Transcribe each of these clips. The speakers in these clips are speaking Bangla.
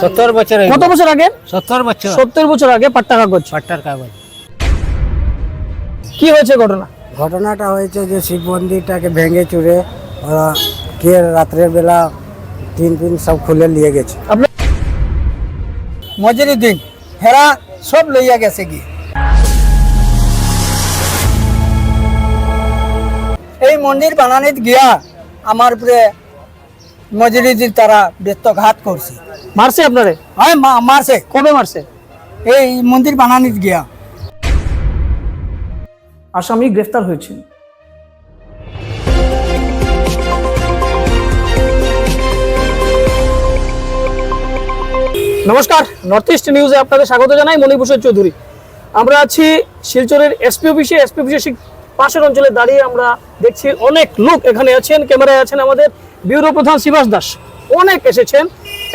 সত্তর বছর কত বছর আগে? সত্তর বছর। সত্তর বছর আগে পাট্টা কাগজ। পাট্টার কাগজ। কি হয়েছে ঘটনা? ঘটনাটা হয়েছে যে শিব মন্দিরটাকে ভেঙে চুরে ওরা কে রাত্রের বেলা তিন তিন সব খুলে নিয়ে গেছে। মজুরি হেরা সব লইয়া গেছে কি এই মন্দির বানানিত গিয়া আমার উপরে তারা ব্যস্তঘাত করছে। মারছে আপনারে? হয় মারছে। কবে মারছে? এই মন্দির বানানিত গিয়া। আসামি গ্রেফতার হয়েছেন। নমস্কার নর্থ ইস্ট নিউজে আপনাদের স্বাগত জানাই মণিভূষণ চৌধুরী। আমরা আছি শিলচরের এসপি অফিসে। এসপি অফিসের ঠিক পাশের অঞ্চলে দাঁড়িয়ে আমরা দেখছি অনেক লোক এখানে আছেন ক্যামেরায় আছেন আমাদের ব্যুরো প্রধান শিবাস দাস। অনেক এসেছেন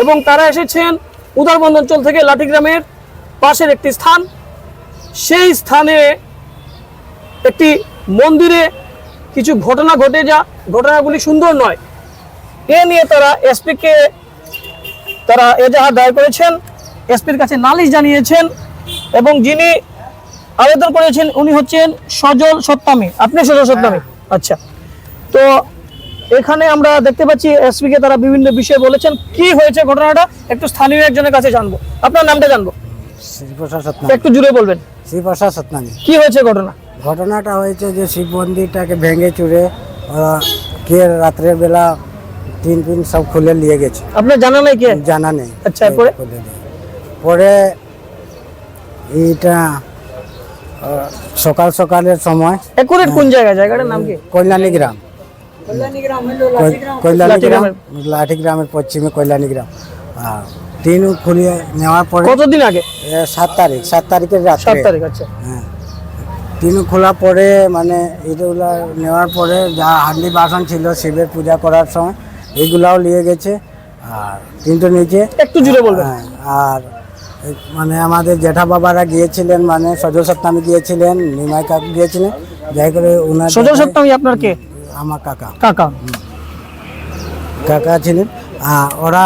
এবং তারা এসেছেন উদারবন্দ অঞ্চল থেকে লাঠিগ্রামের পাশের একটি স্থান। সেই স্থানে একটি মন্দিরে কিছু ঘটনা ঘটে যা ঘটনাগুলি সুন্দর নয়। এ নিয়ে তারা এসপিকে তারা এজাহার দায়ের করেছেন এসপির কাছে নালিশ জানিয়েছেন এবং যিনি আবেদন করেছেন উনি হচ্ছেন সজল সত্যামী আপনি সজল সত্যামী আচ্ছা। তো এখানে আমরা দেখতে পাচ্ছি এসপিকে তারা বিভিন্ন বিষয়ে বলেছেন কি হয়েছে ঘটনাটা? একটু স্থানীয় একজনের কাছে জানব। আপনার নামটা জানব? একটু জুড়ে বলবেন। শ্রীপ্রসাদ সতনামী কি হয়েছে ঘটনা? ঘটনাটা হয়েছে যে শিব মন্দিরটাকে ভেঙে চুরে ওরা কে রাত্রের বেলা তিন তিন সব খুলে নিয়ে গেছে। আপনার জানা নেই কে? জানা নেই। আচ্ছা। পরে এইটা আহ, সকাল সকালের সময় একুরেট কোন জায়গা জায়গাটার নাম কি? কল্যাণী গ্রাম। কল্যাণী গ্রাম লাঠি গ্রামের পশ্চিমে কল্যাণী গ্রাম আর টিন খুলিয়ে নেওয়ার পরে কতদিন আগে? সাত তারিখ সাত তারিখের সাত তারিখ আচ্ছা হ্যাঁ টিন খোলা পরে মানে এইগুলা নেওয়ার পরে যা হান্ডি বাসন ছিল শিবের পূজা করার সময় এইগুলাও নিয়ে গেছে আর কিন্তু নিচে একটু জুড়ে বলবেন। হ্যাঁ, আর মানে আমাদের জেঠা বাবারা গিয়েছিলেন মানে সজল সপ্তামী গিয়েছিলেন নিমাই কাকু গিয়েছিলেন যাই করে ওনার সজল সপ্তমী আপনার কে আমার কাকা। কাকা। কাকা ছিলেন। আর ওরা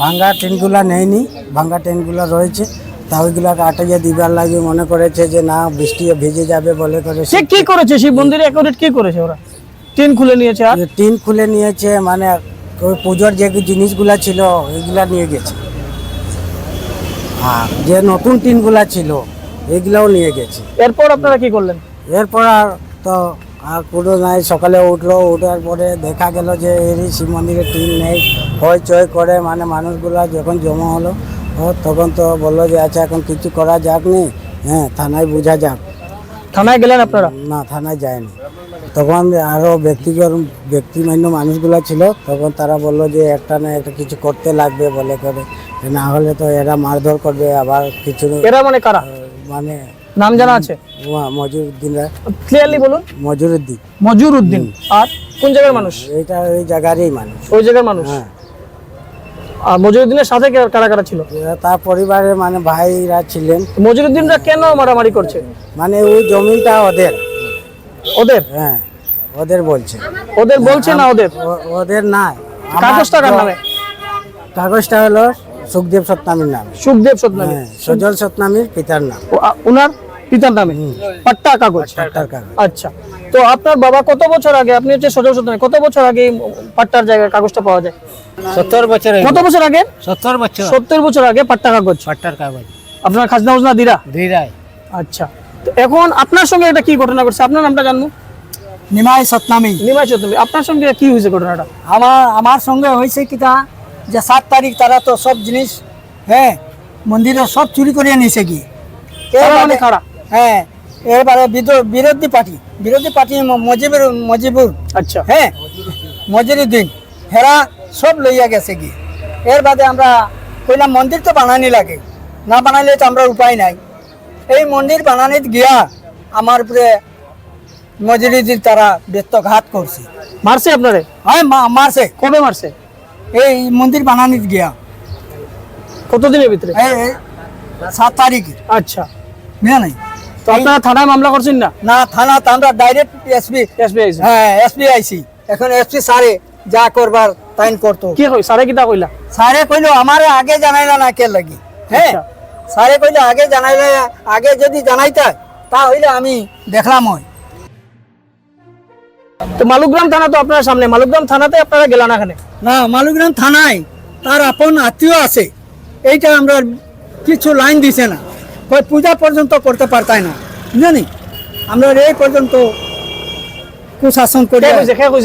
ভাঙ্গা ট্রেনগুলো নেয়নি ভাঙ্গা ট্রেনগুলো রয়েছে। তা ওইগুলাকে আটাইয়ে দিবার লাগে মনে করেছে যে না বৃষ্টি ভিজে যাবে বলে করে সে কি করেছে? সেই মন্দিরে একুরেট কি করেছে ওরা? টিন খুলে নিয়েছে আর? টিন খুলে নিয়েছে মানে ওই পুজোর যে জিনিসগুলা ছিল ওইগুলা নিয়ে গেছে। আর যে নতুন টিনগুলা ছিল এগুলাও নিয়ে গেছে। এরপর আপনারা কি করলেন? এরপর আর তো আর কোনো নাই সকালে উঠল উঠার পরে দেখা গেল যে এরই শিব মন্দিরে টিন নেই। হই চই করে মানে মানুষগুলো যখন জমা হলো ও তখন তো বলল যে আচ্ছা এখন কিছু করা যাক নি? হ্যাঁ থানায় বোঝা যাক। থানায় গেলেন আপনারা? না থানায় যায়নি। তখন আরও ব্যক্তিগত ব্যক্তিমান্য মানুষগুলো ছিল তখন তারা বলল যে একটা না একটা কিছু করতে লাগবে বলে করে। না হলে তো এরা মারধর করবে আবার কিছু এরা মানে কারা? মানে নাম জানা আছে? মজুরুদ্দিনরা ক্লিয়ারলি বলুন। মজুরুদ্দিন মজুর উদ্দিন আর কোন জায়গার মানুষ? এটা ওই জায়গারই মানুষ। ওই জায়গার মানুষ? হ্যাঁ। আর মজুরুদ্দিনের সাথে কারা কারা ছিল? তার পরিবারের মানে ভাইরা ছিলেন। মজুরুদ্দিনরা কেন মারামারি করছে? মানে ওই জমিটা ওদের। ওদের? হ্যাঁ ওদের বলছে। ওদের বলছে না ওদের? ওদের না। কাগজটা কার নামে? কাগজটা হলো সুখদেব সত্নামীর নাম। সুখদেব সতনামী হ্যাঁ সজল সত্নামীর পিতার নাম। ও- আ- উনার? পিতার নামে? পাট্টা কাগজ? আচ্ছা। তো আপনার বাবা কত বছর আগে আপনি হচ্ছে সজল সতনামী কত বছর আগে পাট্টার জায়গায় কাগজটা পাওয়া যায়? সত্তর বছর কত বছর আগে? সত্তর বছর। সত্তর বছর আগে পাট্টা কাগজ। পাট্টার কাগজ। আপনার খাজনা উজনা দিরা? ধীরায় আচ্ছা। তো এখন আপনার সঙ্গে এটা কি ঘটনা ঘটছে? আপনার নামটা জানব? নিমাই সতনামী নিমাই চৌধুরী আপনার সঙ্গে কি হয়েছে ঘটনাটা? আমার আমার সঙ্গে হয়েছে কিটা যে সাত তারিখ তারা তো সব জিনিস হ্যাঁ মন্দিরের সব চুরি করে নিয়েছে কি এবারে- কারা? হ্যাঁ এবারে বিরোধী পার্টি। বিরোধী পার্টি মজিবুর মজিবুর। আচ্ছা। হ্যাঁ মজুরিদ্দিন। হেরা সব লইয়া গেছে কি এর বাদে আমরা কইলাম মন্দির তো বানানি লাগে। না বানাইলে তো আমরা উপায় নাই। এই মন্দির বানানিত গিয়া আমার উপরে মজুরিদির তারা ব্যস্তঘাত করছে। মারছে আপনারে? হয় মারছে। কবে মারছে? এই মন্দির বানানিত গিয়া। কতদিনের ভিতরে? সাত তারিখ। আচ্ছা। বুঝা নাই? তো আপনারা থানায় মামলা করছেন না? না থানা আমরা ডাইরেক্ট এসপি এসবিআই হ্যাঁ এসপি আইসি এখন এসপি সারে যা করবার তাইন করতো। কি কই সারে কিতা কইলা? কইলো আমারে আগে জানাইলা না কে লাগি? হ্যাঁ আচ্ছা। কইলো আগে জানাইলে আগে যদি জানাইতা তা হইলে আমি দেখলাম হয় তো মালুগ্রাম থানা তো আপনার সামনে মালুগ্রাম থানাতে আপনারা গেলেন এখানে? না মালুগ্রাম থানায় তার আপন আত্মীয় আছে। এইটা আমরা কিছু লাইন দিছে না। কই পূজা পর্যন্ত করতে পারতাই না। জানি? আমরা এই পর্যন্ত কুশাসন করে।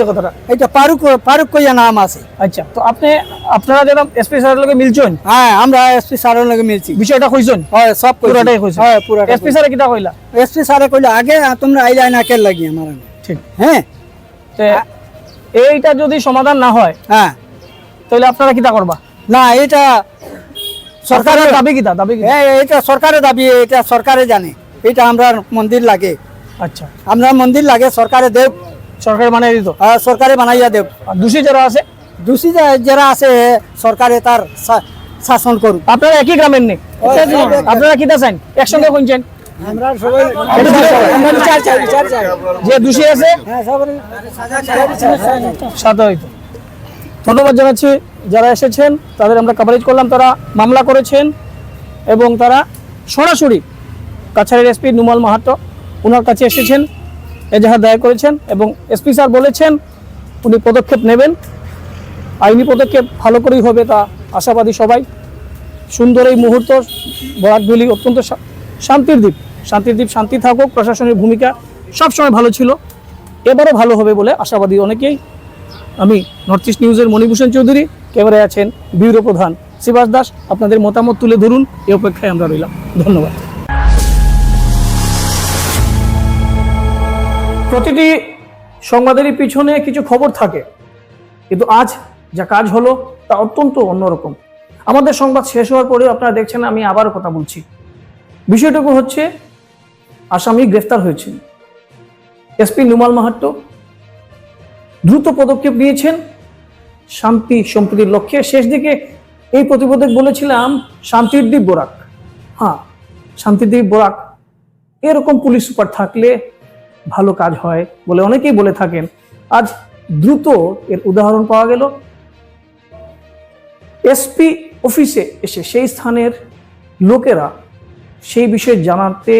কথাটা? এইটা পারুক পারুক কইয়া নাম আছে। আচ্ছা তো আপনি আপনারা যেরকম এসপি স্যারের লগে মিলছেন? হ্যাঁ আমরা এসপি স্যারের লগে মিলছি। বিষয়টা কইছেন? হয় সব। পুরাটাই কইছেন? হ্যাঁ পুরাটা এসপি স্যারে কিতা কইলা? এসপি স্যারে কইলে আগে তোমরা আইলাই না কে লাগি আমার। ঠিক। হ্যাঁ। তে এইটা যদি সমাধান না হয় হ্যাঁ। তাহলে আপনারা কিতা করবা? না এটা সরকারের দাবি কিতা? দাবি হ্যাঁ এটা সরকারের দাবি এটা সরকারে জানে। এটা আমরা মন্দির লাগে। আচ্ছা। আমরা মন্দির লাগে সরকারে দেব। সরকার বানাই দিত? আর সরকারে বানাইয়া দেব। দোষী যারা আছে? দোষী যারা আছে সরকারে তার শাসন করুক। আপনারা একই গ্রামের নেই আপনারা কিতা চাইন একসঙ্গে কোনছেন আমরা সবাই যে দোষী আছে হ্যাঁ সবাই সাথে হইতো। ধন্যবাদ জানাচ্ছি যারা এসেছেন, তাদের আমরা কভারেজ করলাম, তারা মামলা করেছেন এবং তারা সরাসরি কাছাড়ের এসপি নুমাল মাহাতো ওনার কাছে এসেছেন, এজাহার দায়ের করেছেন এবং এসপি স্যার বলেছেন উনি পদক্ষেপ নেবেন। আইনি পদক্ষেপ ভালো করেই হবে তা আশাবাদী সবাই। সুন্দর এই মুহূর্ত বরাকভ্যালি অত্যন্ত শান্তির দ্বীপ। শান্তির দ্বীপ শান্তি থাকুক, প্রশাসনের ভূমিকা সবসময় ভালো ছিল, এবারও ভালো হবে বলে আশাবাদী অনেকেই। আমি নর্থ ইস্ট নিউজের মণিভূষণ চৌধুরী, ক্যামেরায় আছেন ব্যুরো প্রধান শিবাস দাস। আপনাদের মতামত তুলে ধরুন, এ অপেক্ষায় আমরা রইলাম। ধন্যবাদ। প্রতিটি সংবাদেরই পিছনে কিছু খবর থাকে, কিন্তু আজ যা কাজ হলো তা অত্যন্ত অন্যরকম। আমাদের সংবাদ শেষ হওয়ার পরেও আপনারা দেখছেন, আমি আবারও কথা বলছি। বিষয়টুকু হচ্ছে, আসামি গ্রেফতার হয়েছেন। এসপি নুমাল মাহাত্তো দ্রুত পদক্ষেপ নিয়েছেন। শান্তি সম্প্রীতির লক্ষ্যে শেষ দিকে এই প্রতিবেদক বলেছিলাম, শান্তির দ্বীপ বোরাক। হ্যাঁ শান্তির দ্বীপ বোরাক, এরকম পুলিশ সুপার থাকলে ভালো কাজ হয় বলে অনেকেই বলে থাকেন। আজ দ্রুত এর উদাহরণ পাওয়া গেল। এসপি অফিসে এসে সেই স্থানের লোকেরা সেই বিষয়ে জানাতে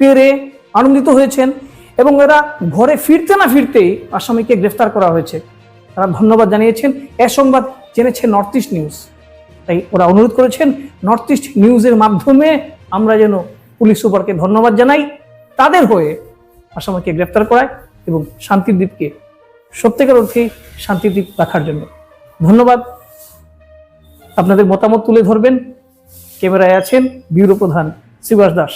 পেরে আনন্দিত হয়েছেন। এবং এরা ঘরে ফিরতে না ফিরতেই আসামিকে গ্রেফতার করা হয়েছে। তারা ধন্যবাদ জানিয়েছেন। এ সংবাদ জেনেছে নর্থ ইস্ট নিউজ তাই ওরা অনুরোধ করেছেন নর্থ ইস্ট নিউজের মাধ্যমে আমরা যেন পুলিশ সুপারকে ধন্যবাদ জানাই, তাদের হয়ে আসামিকে গ্রেফতার করায় এবং শান্তিদ্বীপকে সত্যিকার অর্থেই শান্তিদ্বীপ রাখার জন্য। ধন্যবাদ। আপনাদের মতামত তুলে ধরবেন। ক্যামেরায় আছেন ব্যুরো প্রধান শিবাস দাস।